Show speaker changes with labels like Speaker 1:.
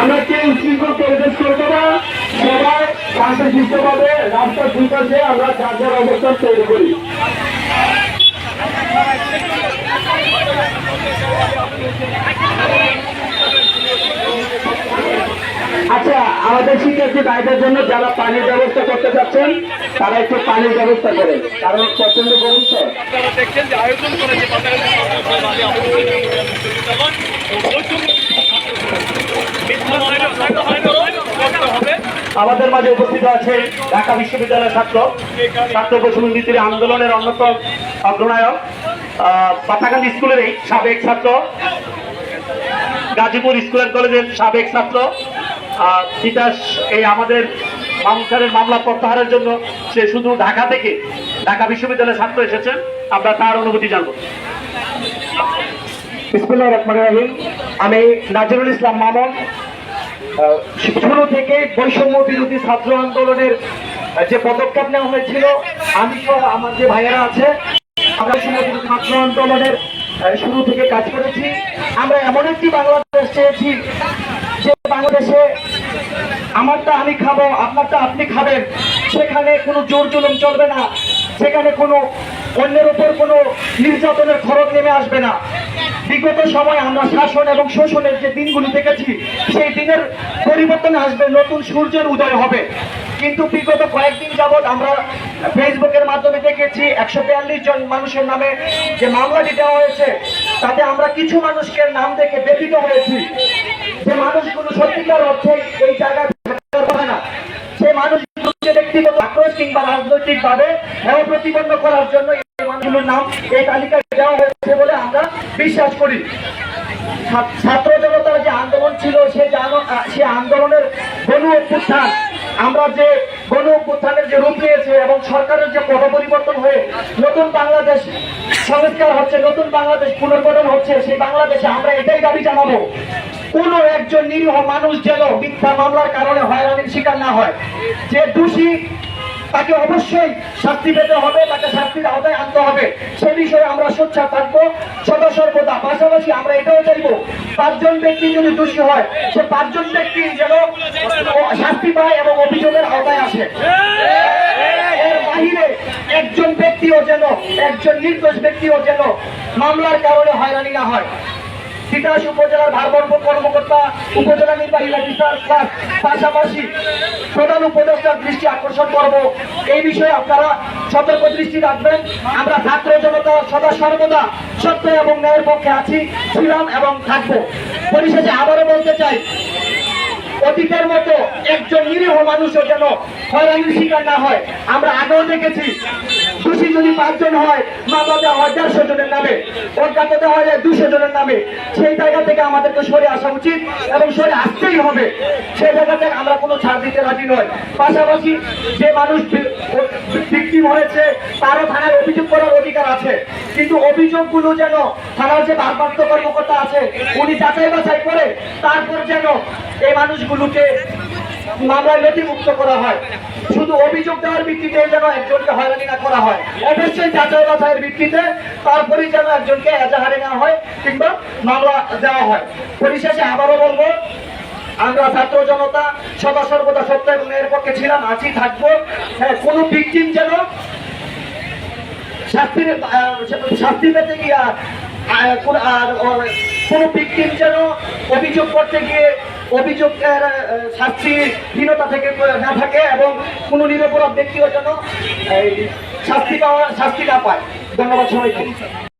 Speaker 1: আমরা কেউ উচ্ছৃঙ্খল পরিবেশ করব না? সবাই শান্তিশিষ্টভাবে রাস্তার দুপাশে আমরা যার যার অবস্থান তৈরি করি। আচ্ছা আমাদের শিক্ষার্থী ভাইদের জন্য যারা পানির ব্যবস্থা করতে চাচ্ছেন তারা একটু পানির ব্যবস্থা করেন। কারণ প্রচণ্ড গরম তো।
Speaker 2: দেখছেন যে আয়োজন করে যে পাতাকালী সরকারি আমাদের বিশ্ববিদ্যালয় ওই জন্য মিথ্যা হয়তো হয়তো হয়তো করতে হবে
Speaker 1: আমাদের মাঝে উপস্থিত আছে ঢাকা বিশ্ববিদ্যালয়ের ছাত্র ছাত্র প্রতিনিধির আন্দোলনের অন্যতম অগ্রনায়ক পাতাকান্দি স্কুলের এই সাবেক ছাত্র, গাজীপুর স্কুল অ্যান্ড কলেজের সাবেক ছাত্র তিতাস এই আমাদের সংসারের মামলা প্রত্যাহারের জন্য সে শুধু ঢাকা থেকে ঢাকা বিশ্ববিদ্যালয়ের ছাত্র এসেছেন, আমরা তার অনুভূতি জানব। আমি নাজিরুল ইসলাম মামুন শুরু থেকে বৈষম্য বিরোধী ছাত্র আন্দোলনের যে পদক্ষেপ নেওয়া হয়েছিল, আমি আমার যে ভাইয়েরা আছে ছাত্র আন্দোলনের শুরু থেকে কাজ করেছি। আমরা এমন একটি বাংলাদেশ চেয়েছি যে বাংলাদেশে আমারটা আমি খাব, আপনারটা আপনি খাবেন। সেখানে কোনো জোর জুলুম চলবে না। সেখানে কোনো অন্যের উপর কোনো নির্যাতনের খরচ নেমে আসবে না। বিগত সময় আমরা শাসন এবং শোষণের যে দিনগুলি দেখেছি, সেই দিনের পরিবর্তন আসবে, নতুন সূর্যের উদয় হবে। কিন্তু বিগত কয়েকদিন যাবৎ আমরা ফেসবুকের মাধ্যমে দেখেছি, একশো বিয়াল্লিশ জন মানুষের নামে যে মামলাটি দেওয়া হয়েছে, তাতে আমরা কিছু মানুষকে নাম দেখে ব্যথিত হয়েছি। যে মানুষগুলো সত্যিকার অর্থে এই জায়গায় না, সেই মানুষগুলোকে ব্যক্তিগত আক্রোশ কিংবা রাজনৈতিক ভাবে হেয় প্রতিবন্ধ করার জন্য এই নাম এই তালিকায় দেওয়া হয়েছে বলে আমরা বিশ্বাস করি। ছাত্র জনতার যে আন্দোলন ছিল সে আন্দোলনের গণ অভ্যুত্থান, আমরা যে গণ অভ্যুত্থানের যে রূপ নিয়েছে এবং সরকারের যে পদ পরিবর্তন হয়ে নতুন বাংলাদেশ সংস্কার হচ্ছে, নতুন বাংলাদেশ পুনর্গঠন হচ্ছে, সেই বাংলাদেশে আমরা এটাই দাবি জানাব। কোন একজন নিরীহ মানুষ যেন মিথ্যা মামলার কারণে হয়রানির শিকার না হয়। যে দোষী তাকে অবশ্যই শাস্তি পেতে হবে, তাকে শাস্তির আওতায় আনতে হবে। সে বিষয়ে আমরা সোচ্চার থাকব সদা সর্বদা পাশাপাশি আমরা এটাও চাইব, পাঁচজন ব্যক্তি যদি দোষী হয়, সে পাঁচজন ব্যক্তি যেন শাস্তি পায় এবং অভিযোগের আওতায় আসে। একজন ব্যক্তিও যেন, একজন নির্দোষ ব্যক্তিও যেন মামলার কারণে হয়রানি না হয়। তিতাস উপজেলার ভারপ্রাপ্ত কর্মকর্তা উপজেলা নির্বাহী ম্যাজিস্ট্রেট ক্লাস পাশাপাশি প্রধান উপদেষ্টার দৃষ্টি আকর্ষণ করব। এই বিষয়ে আপনারা সতর্ক দৃষ্টি রাখবেন। আমরা ছাত্র জনতা সদা সর্বদা সত্য এবং ন্যায়ের পক্ষে আছি, ছিলাম এবং থাকব। পরিশেষে আবারও বলতে চাই, অতীতের মতো একজন নিরীহ মানুষও যেন হয়রানির শিকার না হয়। আমরা আগেও দেখেছি যদি পাঁচজন হয় মামলা দেড়শো জনের নামে অজ্ঞাত দেওয়া হয় দুশো জনের নামে, সেই জায়গা থেকে আমাদেরকে সরে আসা উচিত এবং সরে আসতেই হবে। সেই জায়গা থেকে আমরা কোনো ছাড় দিতে রাজি নয় পাশাপাশি যে মানুষ ভিক্টিম হয়েছে তারও থানায় অভিযোগ করার অধিকার আছে। কিন্তু অভিযোগগুলো যেন থানার যে ভারপ্রাপ্ত কর্মকর্তা আছে, উনি যাচাই বাছাই করে, তারপর যেন এই মানুষগুলোকে মামলায় নথিভুক্ত করা হয়। শুধু অভিযোগ দেওয়ার ভিত্তিতে যেন একজনকে হয়রানি না করা হয়। অবশ্যই যাচাই বাছাইয়ের ভিত্তিতে তারপরেই যেন একজনকে এজাহারে নেওয়া হয় কিংবা মামলা দেওয়া হয়। পরিশেষে আবারও বলব, আমরা ছাত্র জনতা, সদা সর্বদা সত্য এবং এর পক্ষে ছিলাম, আছি, থাকব। হ্যাঁ কোনো ভিকটিম যেন শাস্তির শাস্তি পেতে গিয়ে কোনো ভিকটিম যেন অভিযোগ করতে গিয়ে অভিযোগের শাস্তি শাস্তিহীনতা থেকে না থাকে এবং কোনো নিরপরাধ ব্যক্তিও যেন শাস্তি পাওয়া, শাস্তি না পায়। ধন্যবাদ সবাইকে।